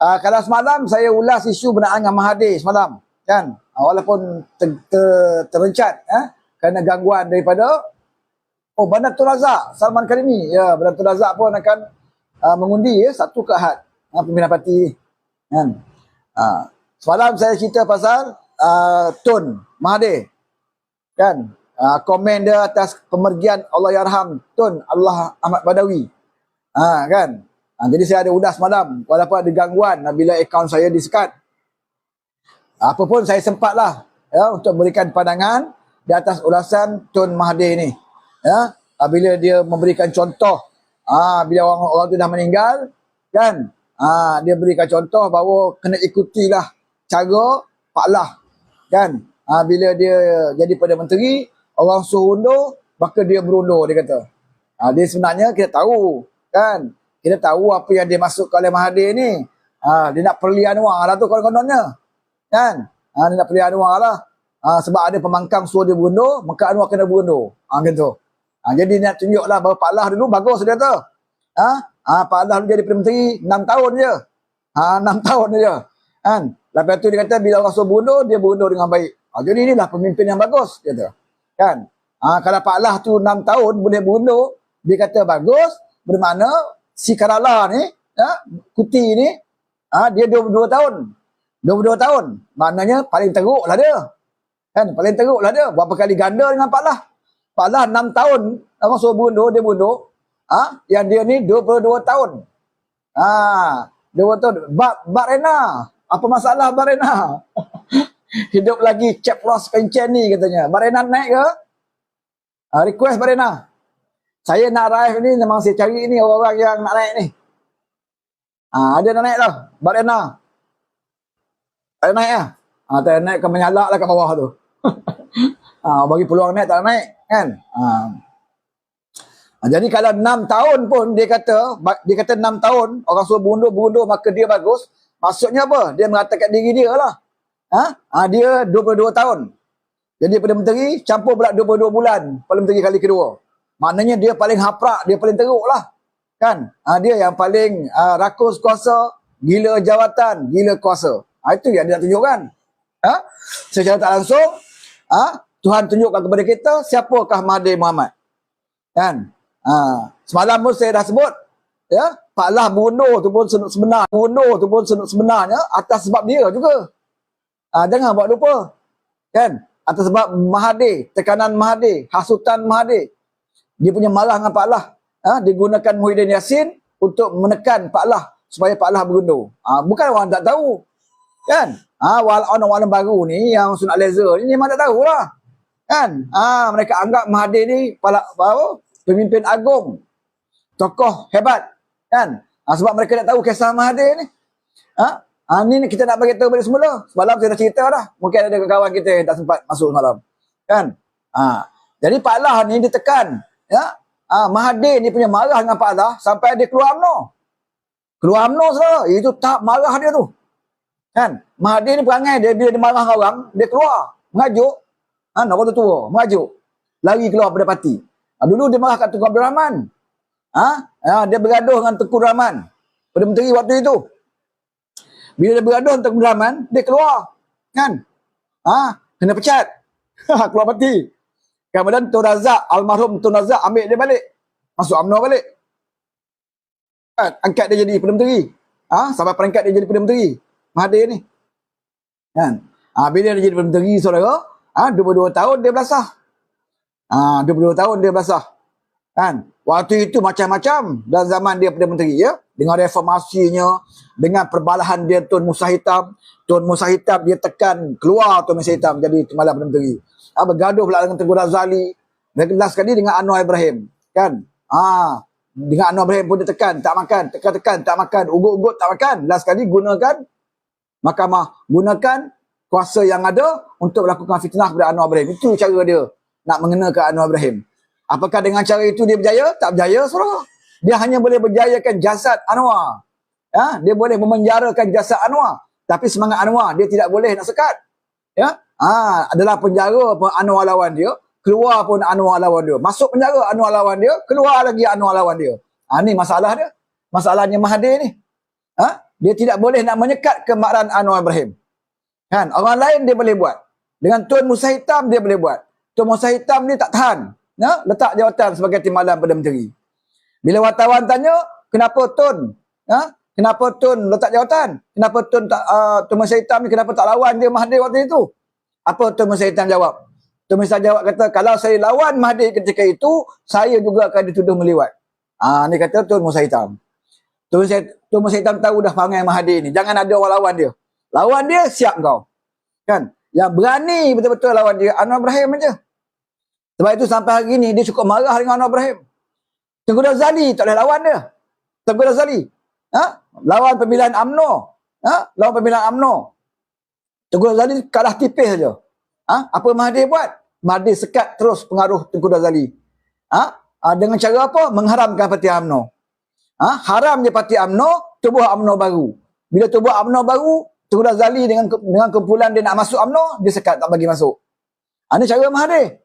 uh, kalau semalam saya ulas isu berkenaan dengan Mahathir semalam kan? Uh, walaupun ter, ter, terencat eh, kerana gangguan daripada oh Bandar Tun Razak Salman Karimi. Ya Bandar Tun Razak pun akan uh, mengundi ya satu ke Ahad uh, pimpinan parti kan? Uh, semalam saya cerita pasal uh, Tun Mahathir kan? Uh, komen dia atas pemergian Allah Yarham Tun Allah Ahmad Badawi. Ha, kan ha, jadi saya ada udas malam. Walaupun ada gangguan bila akaun saya disekat apa pun saya sempatlah ya untuk memberikan pandangan di atas ulasan Tun Mahathir ni. Ya bila dia memberikan contoh ah bila orang orang tu dah meninggal kan? Ah dia berikan contoh bahawa kena ikutilah cara Pak Lah kan? Ah bila dia jadi Perdana Menteri orang suruh undur maka dia berundur dia kata. Ah dia sebenarnya kita tahu kan kita tahu apa yang dia masuk oleh Mahathir ni ah dia nak perli Anwar lah tu konon-kononnya kan ah dia nak perli Anwar lah ah sebab ada pemangkang suruh dia berundur maka Anwar kena berundur ah gitu Ha, jadi nak tunjuklah bahawa Pak Lah dulu bagus dia tu. Ha? Ha, Pak Lah dulu jadi Perdana Menteri 6 tahun je. Ha, 6 tahun je. Kan? Lepas tu dia kata bila orang suruh bunuh, dia bunuh dengan baik. Ha, jadi inilah pemimpin yang bagus. Dia kata. Kan? Ha, kalau Pak Lah tu 6 tahun boleh bunuh, dia kata bagus. Bermakna si Karala ni, ha, Kuti ni, ha, dia 22 tahun. 22 tahun. Maknanya paling teruk lah dia. Kan? Paling teruk lah dia. Berapa kali ganda dengan Pak Lah. Pak Lah 6 tahun orang suruh bunuh dia bunuh. Ha? yang dia ni 22 tahun. Ah, ha, 22 tahun. Bak Rena. Apa masalah Bak Rena? Hidup lagi Cep Ross Pencen ni katanya. Bak Rena naik ke? Ah, request Bak Rena. Saya nak raih ni memang saya cari ni orang-orang yang nak naik ni. Ah, ada nak naik dah. Bak Rena. Tak naik lah. Ah, tak naik ke menyalak lah kat bawah tu. ah, bagi peluang naik tak naik kan ha. jadi kalau 6 tahun pun dia kata dia kata 6 tahun orang suruh bundur maka dia bagus maksudnya apa dia mengatakan diri dia lah ha? ha dia 22 tahun jadi Perdana Menteri campur pula 22 bulan Perdana Menteri kali kedua maknanya dia paling haprak dia paling teruk lah kan ha, dia yang paling uh, rakus kuasa gila jawatan gila kuasa ha, itu yang dia nak tunjukkan ha? secara tak langsung ha? Tuhan tunjukkan kepada kita siapakah Mahathir Muhammad. Kan? Ha. semalam pun saya dah sebut ya, Pak Lah bunuh tu pun sebenar, bunuh tu pun sebenarnya atas sebab dia juga. Ha, jangan buat lupa. Kan? Atas sebab Mahathir, tekanan Mahathir, hasutan Mahathir. Dia punya marah dengan Pak Lah. Ha, digunakan Muhyiddin Yassin untuk menekan Pak Lah supaya Pak Lah berundur. Ha, bukan orang tak tahu. Kan? Ha, orang-orang baru ni yang sunat laser ni memang tak tahu lah. Kan? Ah, mereka anggap Mahathir ni pala, apa? pemimpin agung. Tokoh hebat. Kan? Ah, sebab mereka tak tahu kisah Mahathir ni. Ha? Ah, ni kita nak bagi tahu balik semula. Semalam saya dah cerita dah. Mungkin ada kawan kita yang tak sempat masuk semalam. Kan? Ah, jadi Pak Lah ni ditekan. Ya? Ah, Mahathir ni punya marah dengan Pak Lah sampai dia keluar UMNO. Keluar UMNO saudara. Itu tak marah dia tu. Kan? Mahathir ni perangai dia bila dia marah dengan orang, dia keluar. Mengajuk. Ha, nak orang tua, merajuk. Lari keluar pada parti. Ha, dulu dia marah kat Tengku Abdul Rahman. Ha? ha? dia bergaduh dengan Tengku Rahman. Pada menteri waktu itu. Bila dia bergaduh dengan Tengku Rahman, dia keluar. Kan? Ha? Kena pecat. Ha, keluar parti. Kemudian Tun Razak, almarhum Tun Razak ambil dia balik. Masuk UMNO balik. Kan? Angkat dia jadi Perdana Menteri. Ha? Sampai perangkat dia jadi Perdana Menteri. Mahathir ni. Kan? Ha, bila dia jadi Perdana Menteri, saudara, ha, 22 tahun dia belasah. Ah, ha, 22 tahun dia belasah. Kan? Waktu itu macam-macam dalam zaman dia Perdana Menteri ya. Dengan reformasinya, dengan perbalahan dia Tun Musa Hitam, Tun Musa Hitam dia tekan keluar Tun Musa Hitam jadi Malam Perdana Menteri. Ha, bergaduh pula dengan Tengku Razali. Last sekali dengan Anwar Ibrahim. Kan? Ah, dengan Anwar Ibrahim pun dia tekan, tak makan, tekan-tekan, tak makan, ugut-ugut tak makan. Last sekali gunakan mahkamah, gunakan kuasa yang ada untuk melakukan fitnah kepada Anwar Ibrahim. Itu cara dia nak mengenakan Anwar Ibrahim. Apakah dengan cara itu dia berjaya? Tak berjaya, saudara. Dia hanya boleh berjayakan jasad Anwar. Ya, dia boleh memenjarakan jasad Anwar. Tapi semangat Anwar, dia tidak boleh nak sekat. Ya, ha, adalah penjara pun Anwar lawan dia. Keluar pun Anwar lawan dia. Masuk penjara Anwar lawan dia. Keluar lagi Anwar lawan dia. Ha, ni masalah dia. Masalahnya Mahathir ni. Ha? dia tidak boleh nak menyekat kemaran Anwar Ibrahim. Kan? Orang lain dia boleh buat. Dengan Tun Musa Hitam dia boleh buat. Tun Musa Hitam ni tak tahan. Ya? Letak jawatan sebagai timbalan Perdana Menteri. Bila wartawan tanya, kenapa Tun? Ya? Kenapa Tun letak jawatan? Kenapa Tun tak uh, Tun Musa Hitam ni kenapa tak lawan dia Mahathir waktu itu? Apa Tun Musa Hitam jawab? Tun Musa jawab kata, kalau saya lawan Mahathir ketika itu, saya juga akan dituduh meliwat. Ah, ni kata Tun Musa Hitam. Tun Musa, Hitam tahu dah perangai Mahathir ni. Jangan ada orang lawan dia. Lawan dia, siap kau. Kan? Yang berani betul-betul lawan dia, Anwar Ibrahim aja. Sebab itu sampai hari ni, dia cukup marah dengan Anwar Ibrahim. Tengku Razali tak boleh lawan dia. Tengku Razali. Ha? Lawan pemilihan UMNO. Ha? Lawan pemilihan UMNO. Tengku Razali kalah tipis saja. Ha? Apa Mahathir buat? Mahathir sekat terus pengaruh Tengku Razali. Ha? Ha? Dengan cara apa? Mengharamkan parti UMNO. Ha? Haram je parti UMNO, tubuh UMNO baru. Bila tubuh UMNO baru, Tengku Razali dengan dengan kumpulan dia nak masuk UMNO, dia sekat tak bagi masuk. Ha, ini cara Mahathir.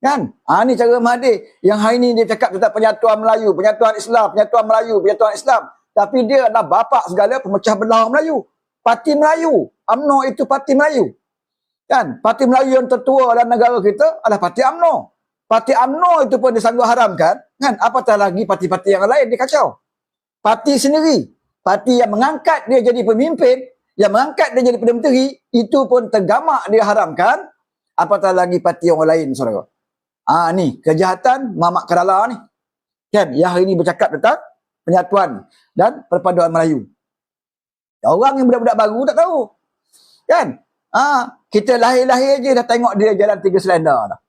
Kan? Ha, ini cara Mahathir. Yang hari ini dia cakap tentang penyatuan Melayu, penyatuan Islam, penyatuan Melayu, penyatuan Islam. Tapi dia adalah bapa segala pemecah belah Melayu. Parti Melayu. UMNO itu parti Melayu. Kan? Parti Melayu yang tertua dalam negara kita adalah parti UMNO. Parti UMNO itu pun disanggup haramkan. Kan? Apatah lagi parti-parti yang lain dia kacau. Parti sendiri. Parti yang mengangkat dia jadi pemimpin, yang mengangkat dia jadi Perdana Menteri, itu pun tergamak dia haramkan. Apatah lagi parti orang lain, saudara. Ah ni, kejahatan Mamak Kerala ni. Kan? Yang hari ini bercakap tentang penyatuan dan perpaduan Melayu. Orang yang budak-budak baru tak tahu. Kan? Ah, kita lahir-lahir je dah tengok dia jalan tiga selendar dah.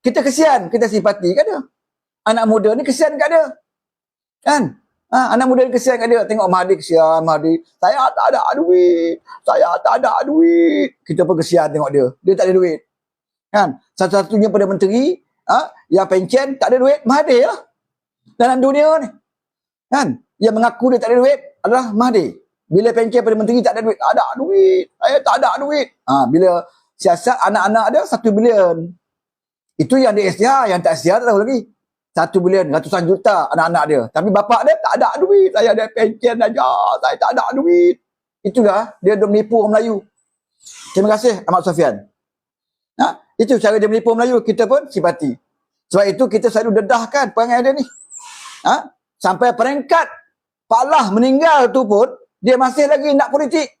Kita kesian, kita simpati kat dia. Anak muda ni kesian kat dia. Kan? Ha, anak muda ni kesian kat dia. Tengok Mahdi kesian, Mahdi. Saya tak ada duit. Saya tak ada duit. Kita pun kesian tengok dia. Dia tak ada duit. Kan? Satu-satunya Perdana Menteri ha, yang pencen tak ada duit, Mahdi lah. Dalam dunia ni. Kan? Yang mengaku dia tak ada duit adalah Mahdi. Bila pencen Perdana Menteri tak ada duit, tak ada duit. Saya tak ada duit. Ha, bila siasat anak-anak dia, satu bilion. Itu yang dia istiar, yang tak istiar tak tahu lagi. Satu bilion, ratusan juta anak-anak dia. Tapi bapak dia tak ada duit. Saya ada pencen saja. Saya tak ada duit. Itulah dia dah menipu orang Melayu. Terima kasih Ahmad Sofian. Ha? Itu cara dia menipu Melayu. Kita pun simpati. Sebab itu kita selalu dedahkan perangai dia ni. Ha? Sampai peringkat Pak Lah meninggal tu pun, dia masih lagi nak politik.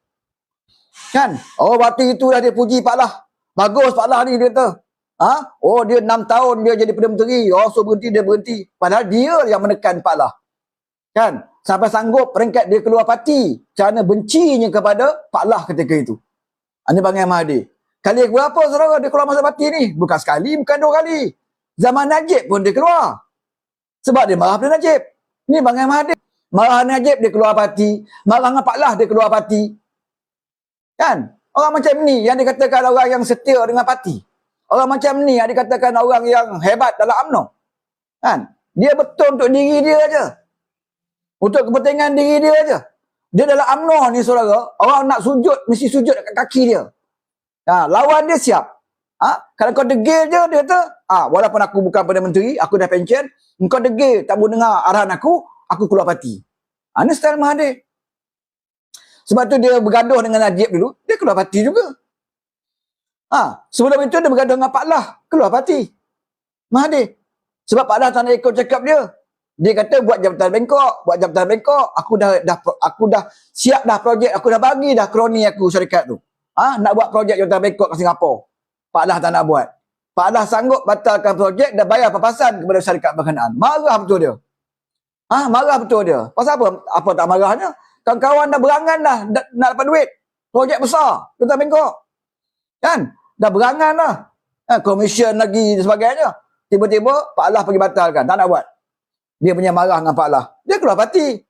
Kan? Oh, waktu itu dah dia puji Pak Lah. Bagus Pak Lah ni, dia kata. Ha? Oh, dia enam tahun dia jadi Perdana Menteri. Oh, so berhenti, dia berhenti. Padahal dia yang menekan Pak Lah. Kan? Sampai sanggup peringkat dia keluar parti. Kerana bencinya kepada Pak Lah ketika itu. Ini Bang Mahathir. Kali berapa saudara dia keluar masuk parti ni? Bukan sekali, bukan dua kali. Zaman Najib pun dia keluar. Sebab dia marah pada Najib. Ni Bang Mahathir. Marah Najib dia keluar parti. Marah dengan Pak Lah dia keluar parti. Kan? Orang macam ni yang dikatakan orang yang setia dengan parti. Orang macam ni yang dikatakan orang yang hebat dalam UMNO. Kan? Dia betul untuk diri dia aja. Untuk kepentingan diri dia aja. Dia dalam UMNO ni saudara, orang nak sujud mesti sujud dekat kaki dia. Ha, lawan dia siap. Ha? Kalau kau degil je, dia kata, ha, walaupun aku bukan Perdana Menteri, aku dah pension, kau degil, tak mau dengar arahan aku, aku keluar parti. Ha, ini style Mahathir. Sebab tu dia bergaduh dengan Najib dulu, dia keluar parti juga. Ha, sebelum itu dia bergaduh dengan Pak Lah, keluar parti. Mahathir. Sebab Pak Lah tak nak ikut cakap dia. Dia kata buat jabatan Bangkok, buat jabatan Bangkok, aku dah dah aku dah siap dah projek, aku dah bagi dah kroni aku syarikat tu. Ah ha, nak buat projek jabatan Bangkok ke Singapura. Pak Lah tak nak buat. Pak Lah sanggup batalkan projek dan bayar papasan kepada syarikat berkenaan. Marah betul dia. Ha, marah betul dia. Pasal apa? Apa tak marahnya? Kawan-kawan dah berangan dah nak dapat duit. Projek besar jabatan Bangkok. Kan? Dah berangan dah. Ha, komisen lagi dan sebagainya. Tiba-tiba Pak Lah pergi batalkan. Tak nak buat. Dia punya marah dengan Pak Lah. Dia keluar parti.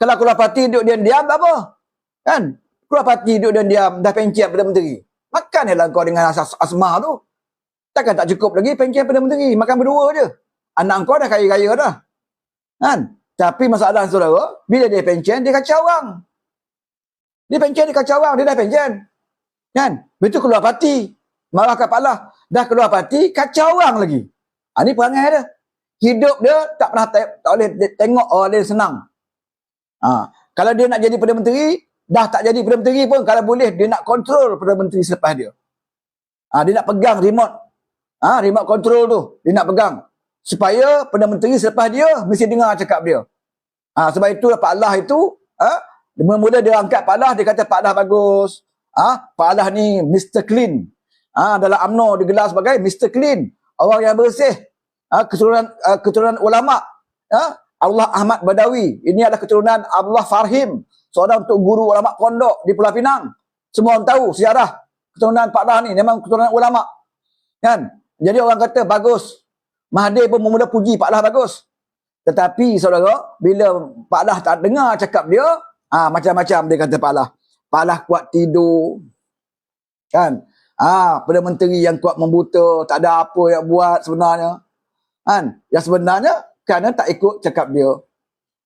Kalau keluar parti duduk diam-diam tak apa. Kan? Keluar parti duduk dan diam, dah pencet Perdana Menteri. Makan lah kau dengan asas asmah tu. Takkan tak cukup lagi pencet Perdana Menteri. Makan berdua je. Anak kau dah kaya-kaya dah. Kan? Tapi masalah saudara, bila dia pencet, dia kacau orang. Dia pencet, dia kacau orang. Dia dah pencet. Kan? Betul keluar parti. Marah kepala. Dah keluar parti, kacau orang lagi. Ha, ni perangai dia. Hidup dia tak pernah tak boleh tengok orang dia senang. Ha. Kalau dia nak jadi Perdana Menteri, dah tak jadi Perdana Menteri pun kalau boleh dia nak kontrol Perdana Menteri selepas dia. Ha, dia nak pegang remote. Ha, remote control tu. Dia nak pegang. Supaya Perdana Menteri selepas dia mesti dengar cakap dia. Ha, sebab itu Pak Allah itu, ha, mula-mula dia angkat Pak Allah, dia kata Pak Allah bagus. Ha, Pak Allah ni Mr. Clean. Ha, dalam UMNO digelar sebagai Mr. Clean. Orang yang bersih. Ha, keturunan, uh, keturunan ulama. Ha, Allah Ahmad Badawi. Ini adalah keturunan Abdullah Farhim. Seorang untuk guru ulama pondok di Pulau Pinang. Semua orang tahu sejarah keturunan Pak Dah ni. Memang keturunan ulama. Kan? Jadi orang kata bagus. Mahathir pun memula puji Pak Dah bagus. Tetapi saudara, bila Pak Dah tak dengar cakap dia, ah macam-macam dia kata Pak Dah. Pak Dah kuat tidur. Kan? Ah, Perdana Menteri yang kuat membuta, tak ada apa yang buat sebenarnya. Kan? Yang sebenarnya kerana tak ikut cakap dia.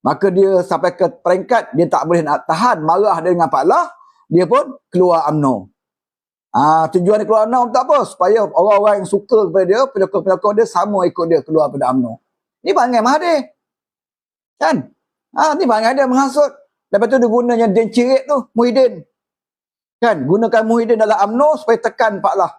Maka dia sampai ke peringkat dia tak boleh nak tahan marah dia dengan Pak Allah, dia pun keluar UMNO. Ah, tujuan dia keluar UMNO untuk apa? Supaya orang-orang yang suka kepada dia, pelakon-pelakon dia sama ikut dia keluar pada UMNO. Ni bangai Mahathir. Kan? Ah, ni bangai dia menghasut. Lepas tu dia guna yang Den Cirit tu, Muhyiddin. Kan? Gunakan Muhyiddin dalam UMNO supaya tekan Pak Allah.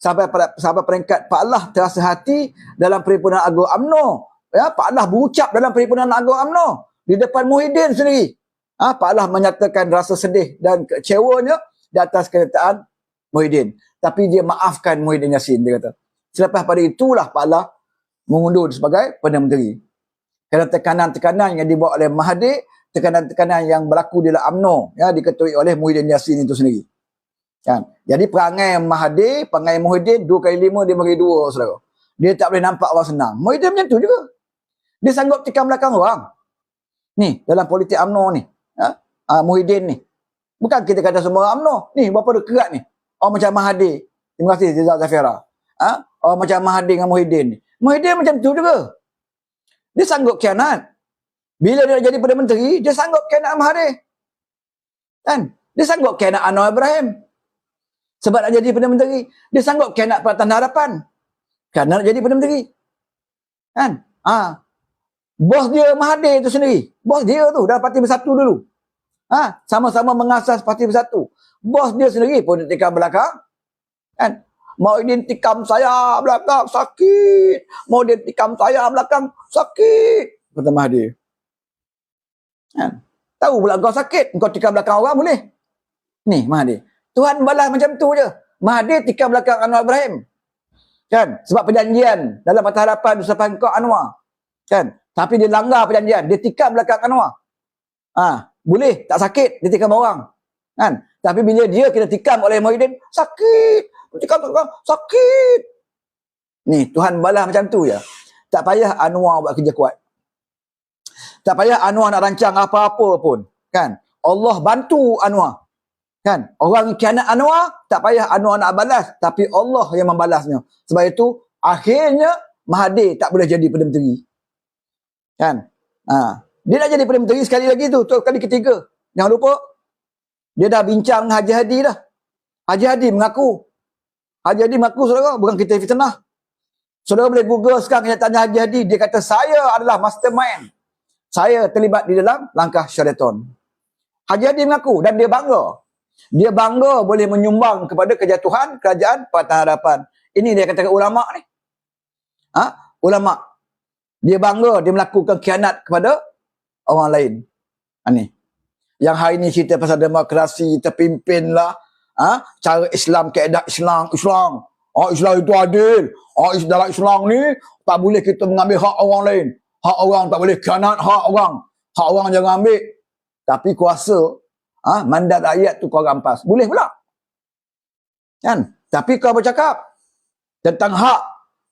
Sampai sampai peringkat Pak Allah terasa hati dalam perhimpunan agung UMNO ya Pak Allah berucap dalam perhimpunan agung UMNO di depan Muhyiddin sendiri. Ha, Pak Allah menyatakan rasa sedih dan kecewanya di atas kenyataan Muhyiddin. Tapi dia maafkan Muhyiddin Yassin, dia kata. Selepas pada itulah Pak Allah mengundur sebagai Perdana Menteri. Kerana tekanan-tekanan yang dibawa oleh Mahathir, tekanan-tekanan yang berlaku di dalam UMNO, ya, diketuai oleh Muhyiddin Yassin itu sendiri. Kan? Jadi perangai Mahathir, perangai Muhyiddin, dua kali lima, dia bagi dua, saudara. Dia tak boleh nampak orang senang. Muhyiddin macam tu juga. Dia sanggup tikam belakang orang. Ni, dalam politik UMNO ni. Ha? Uh, Muhyiddin ni. Bukan kita kata semua UMNO. Ni, berapa dia kerat ni. Orang macam Mahathir. Terima kasih, Zizal Zafira. Ha? Orang macam Mahathir dengan Muhyiddin. Muhyiddin macam tu juga. Dia sanggup kianat. Bila dia jadi Perdana Menteri, dia sanggup kianat Mahathir. Kan? Dia sanggup kianat Anwar Ibrahim. Sebab nak jadi Perdana Menteri. Dia sanggup kianat Pertanian Harapan. Kerana nak jadi Perdana Menteri. Kan? Ah, Bos dia Mahathir tu sendiri. Bos dia tu dah parti bersatu dulu. Ha, sama-sama mengasas parti bersatu. Bos dia sendiri pun dia tikam belakang. Kan? Mau dia tikam saya belakang sakit. Mau dia tikam saya belakang sakit. Kata Mahathir. Kan? Tahu pula kau sakit. Kau tikam belakang orang boleh. Ni Mahathir. Tuhan balas macam tu je. Mahathir tikam belakang Anwar Ibrahim. Kan? Sebab perjanjian dalam Patah Harapan usapan kau Anwar. Kan? Tapi dia langgar perjanjian. Dia tikam belakang Anwar. Ha, boleh, tak sakit. Dia tikam orang. Kan? Tapi bila dia kena tikam oleh Muhyiddin, sakit. Tikam belakang, sakit. Ni, Tuhan balas macam tu ya. Tak payah Anwar buat kerja kuat. Tak payah Anwar nak rancang apa-apa pun. Kan? Allah bantu Anwar. Kan? Orang kianat Anwar, tak payah Anwar nak balas. Tapi Allah yang membalasnya. Sebab itu, akhirnya Mahathir tak boleh jadi Perdana Menteri. Kan? Ha. Dia nak jadi Perdana Menteri sekali lagi tu. Tu kali ketiga. Jangan lupa. Dia dah bincang Haji Hadi dah. Haji Hadi mengaku. Haji Hadi mengaku saudara. Bukan kita fitnah. Saudara boleh google sekarang tanya Haji Hadi. Dia kata saya adalah mastermind. Saya terlibat di dalam langkah syariton. Haji Hadi mengaku. Dan dia bangga. Dia bangga boleh menyumbang kepada kejatuhan kerajaan Patah Harapan. Ini dia kata ulama ni. Ha? Ulama dia bangga dia melakukan kianat kepada orang lain. Ha, ni. Yang hari ni cerita pasal demokrasi, terpimpin lah. Ha? Cara Islam, keadaan Islam, Islam. Oh, Islam itu adil. Oh, dalam Islam ni, tak boleh kita mengambil hak orang lain. Hak orang tak boleh kianat hak orang. Hak orang jangan ambil. Tapi kuasa, ha? mandat rakyat tu kau rampas. Boleh pula. Kan? Tapi kau bercakap tentang hak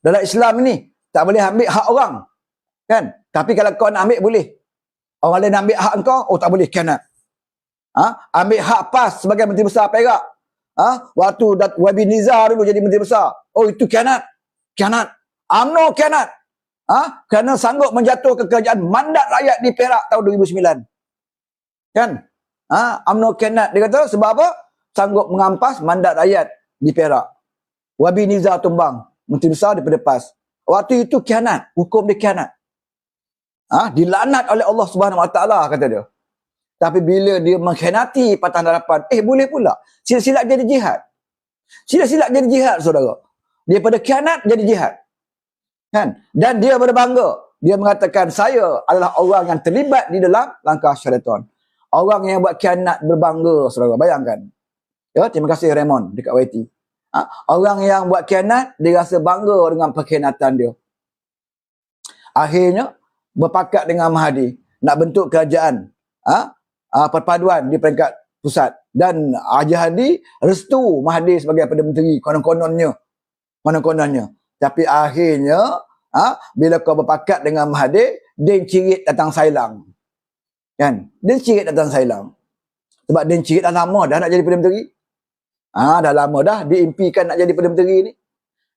dalam Islam ni, tak boleh ambil hak orang. Kan? Tapi kalau kau nak ambil boleh. Orang lain ambil hak kau, oh tak boleh kianat. Ha? Ambil hak PAS sebagai Menteri Besar Perak. Ha? Waktu dat Wabi Nizar dulu jadi Menteri Besar. Oh itu kianat. Kianat. UMNO kianat. Ha? Kerana sanggup menjatuhkan kerajaan mandat rakyat di Perak tahun 2009. Kan? Ha? UMNO kianat. Dia kata sebab apa? Sanggup mengampas mandat rakyat di Perak. Wabi Nizar tumbang. Menteri Besar daripada PAS. Waktu itu kianat. Hukum dia kianat. Ha? Dilanat oleh Allah Subhanahu Wa Taala kata dia. Tapi bila dia mengkhianati Patah Harapan, eh boleh pula. Silat-silat jadi jihad. Silat-silat jadi jihad, saudara. Daripada khianat jadi jihad. Kan? Dan dia berbangga. Dia mengatakan, saya adalah orang yang terlibat di dalam langkah syaitan. Orang yang buat khianat berbangga, saudara. Bayangkan. Ya, terima kasih Raymond dekat YT. Ha? Orang yang buat khianat, dia rasa bangga dengan perkhianatan dia. Akhirnya, berpakat dengan Mahadi. Nak bentuk kerajaan. Ha? Ha, perpaduan di peringkat pusat. Dan Haji Hadi restu Mahadi sebagai Perdana Menteri. Konon-kononnya konon-kononnya. Tapi akhirnya, ha, bila kau berpakat dengan Mahathir, Din Cirit datang sailang. Kan? Din Cirit datang sailang. Sebab Din Cirit dah lama dah nak jadi Perdana Menteri. Ha, dah lama dah diimpikan nak jadi Perdana Menteri ni.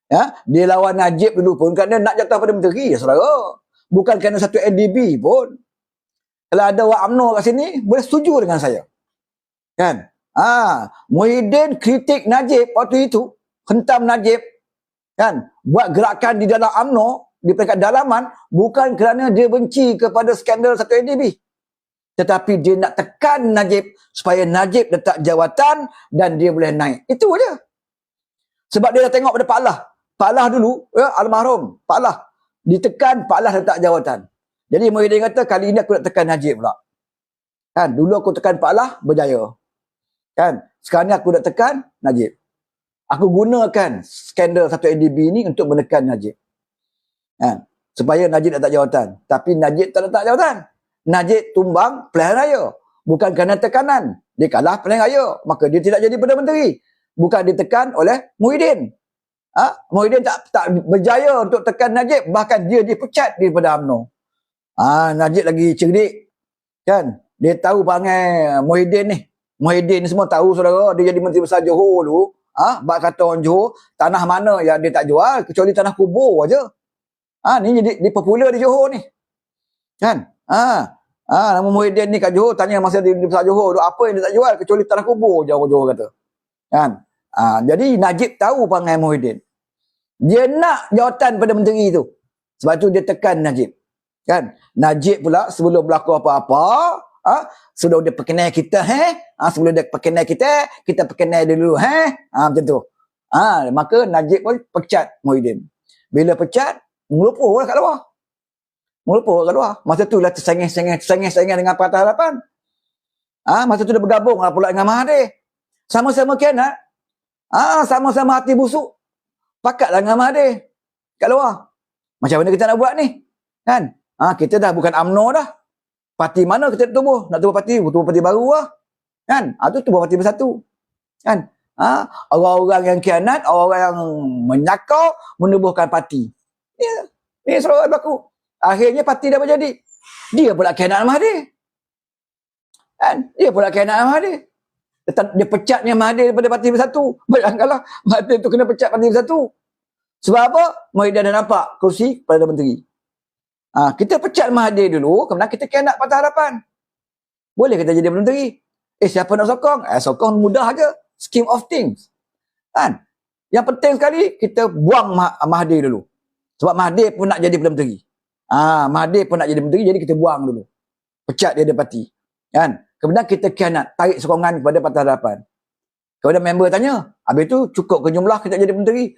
Ya, dia lawan Najib dulu pun kerana nak jatuh Perdana Menteri, ya saudara. Bukan kerana satu NDB pun. Kalau ada orang UMNO kat sini, boleh setuju dengan saya. Kan? Ah, Muhyiddin kritik Najib waktu itu, hentam Najib. Kan? Buat gerakan di dalam AMNO di peringkat dalaman bukan kerana dia benci kepada skandal satu ADB tetapi dia nak tekan Najib supaya Najib letak jawatan dan dia boleh naik. Itu aja sebab dia dah tengok pada Pak Allah Pak Allah dulu ya almarhum Pak Allah ditekan Pak Allah letak jawatan jadi Muhyiddin kata kali ini aku nak tekan Najib pula kan dulu aku tekan Pak Allah berjaya kan sekarang ni aku nak tekan Najib aku gunakan skandal satu ADB ni untuk menekan Najib. Ha, supaya Najib letak jawatan. Tapi Najib tak letak jawatan. Najib tumbang pilihan raya. Bukan kerana tekanan. Dia kalah pilihan raya. Maka dia tidak jadi Perdana Menteri. Bukan ditekan oleh Muhyiddin. Ha? Muhyiddin tak tak berjaya untuk tekan Najib. Bahkan dia dipecat daripada UMNO. Ha, Najib lagi cerdik. Kan? Dia tahu panggil Muhyiddin ni. Muhyiddin ni semua tahu saudara. Dia jadi Menteri Besar Johor dulu. Ah, ha? bak kata orang Johor, tanah mana yang dia tak jual kecuali tanah kubur aja. Ah, ha? ni jadi di popular di Johor ni. Kan? Ah, ha? ah, nama Muhyiddin ni kat Johor tanya masa di, besar Johor, apa yang dia tak jual kecuali tanah kubur orang Johor kata. Kan? Ah, jadi Najib tahu panggil Muhyiddin. Dia nak jawatan pada menteri tu. Sebab tu dia tekan Najib. Kan? Najib pula sebelum berlaku apa-apa, ha? sudah dia perkenal kita he ha? sebelum dia perkenal kita kita perkenal dulu he ha? macam tu ha? maka Najib pun pecat Muhyiddin bila pecat melupuh lah kat luar melupuh kat luar masa tu lah tersengih-sengih tersengih-sengih dengan Patah Harapan ha? masa tu dia bergabung lah pula dengan Mahathir sama-sama kianat ha? sama-sama hati busuk pakatlah dengan Mahathir kat luar macam mana kita nak buat ni kan ha? kita dah bukan UMNO dah parti mana kita nak tubuh? Nak tubuh parti, tubuh parti baru lah. Kan? Ha, tu tubuh parti bersatu. Kan? Ha? Orang-orang yang kianat, orang-orang yang menyakau, menubuhkan parti. Ya. Ini seruan berlaku. Akhirnya parti dah berjadi. Dia pula kianat Mahathir. Kan? Dia pula kianat Mahathir. Dia pecatnya Mahathir daripada parti bersatu. Bayangkanlah Mahathir tu kena pecat parti bersatu. Sebab apa? Mereka dah nampak kursi Perdana Menteri. Ha, kita pecat Mahathir dulu, kemudian kita kena patah harapan. Boleh kita jadi menteri. Eh, siapa nak sokong? Eh, sokong mudah aja. Scheme of things. Kan? Yang penting sekali, kita buang Mah Mahathir dulu. Sebab Mahathir pun nak jadi Perdana Menteri. Ha, Mahathir pun nak jadi menteri, jadi kita buang dulu. Pecat dia dari parti. Kan? Kemudian kita kianat, tarik sokongan kepada patah harapan. Kemudian member tanya, habis tu cukup ke jumlah kita jadi menteri?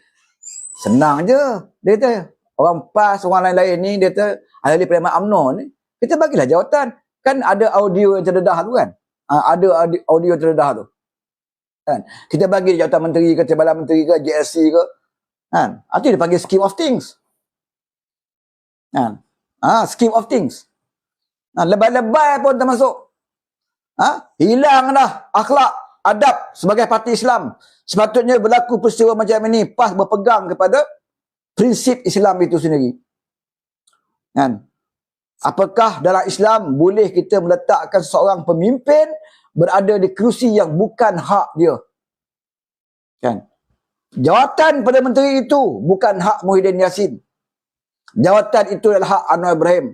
Senang je. Dia kata, orang PAS, orang lain-lain ni, dia kata, ahli Parlimen UMNO ni, kita bagilah jawatan. Kan ada audio yang terdedah tu kan? Ha, ada audio yang terdedah tu. Kan? Kita bagi jawatan menteri ke, Timbalan Menteri ke, JSC ke. Kan? Itu dia panggil scheme of things. Kan? Ha, scheme of things. Ha, lebay-lebay pun termasuk. Ha? Hilang dah akhlak, adab sebagai parti Islam. Sepatutnya berlaku peristiwa macam ini, PAS berpegang kepada prinsip Islam itu sendiri. Kan? Apakah dalam Islam boleh kita meletakkan seorang pemimpin berada di kerusi yang bukan hak dia? Kan? Jawatan pada menteri itu bukan hak Muhyiddin Yassin. Jawatan itu adalah hak Anwar Ibrahim.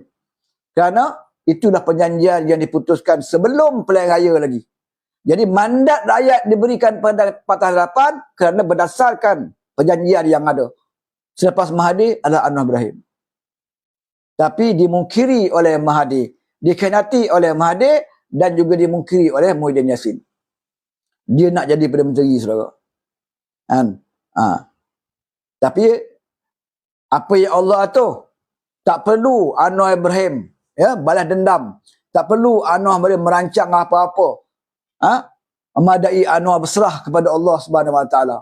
Kerana itulah perjanjian yang diputuskan sebelum pilihan raya lagi. Jadi mandat rakyat diberikan pada Patah Harapan kerana berdasarkan perjanjian yang ada selepas Mahathir adalah Anwar Ibrahim. Tapi dimungkiri oleh Mahathir, dikhianati oleh Mahathir dan juga dimungkiri oleh Muhyiddin Yassin. Dia nak jadi Perdana Menteri saudara. Kan? Ha. Tapi apa yang Allah atur tak perlu Anwar Ibrahim ya balas dendam. Tak perlu Anwar Ibrahim merancang apa-apa. Ha? Memadai Anwar berserah kepada Allah Subhanahu Wa Taala.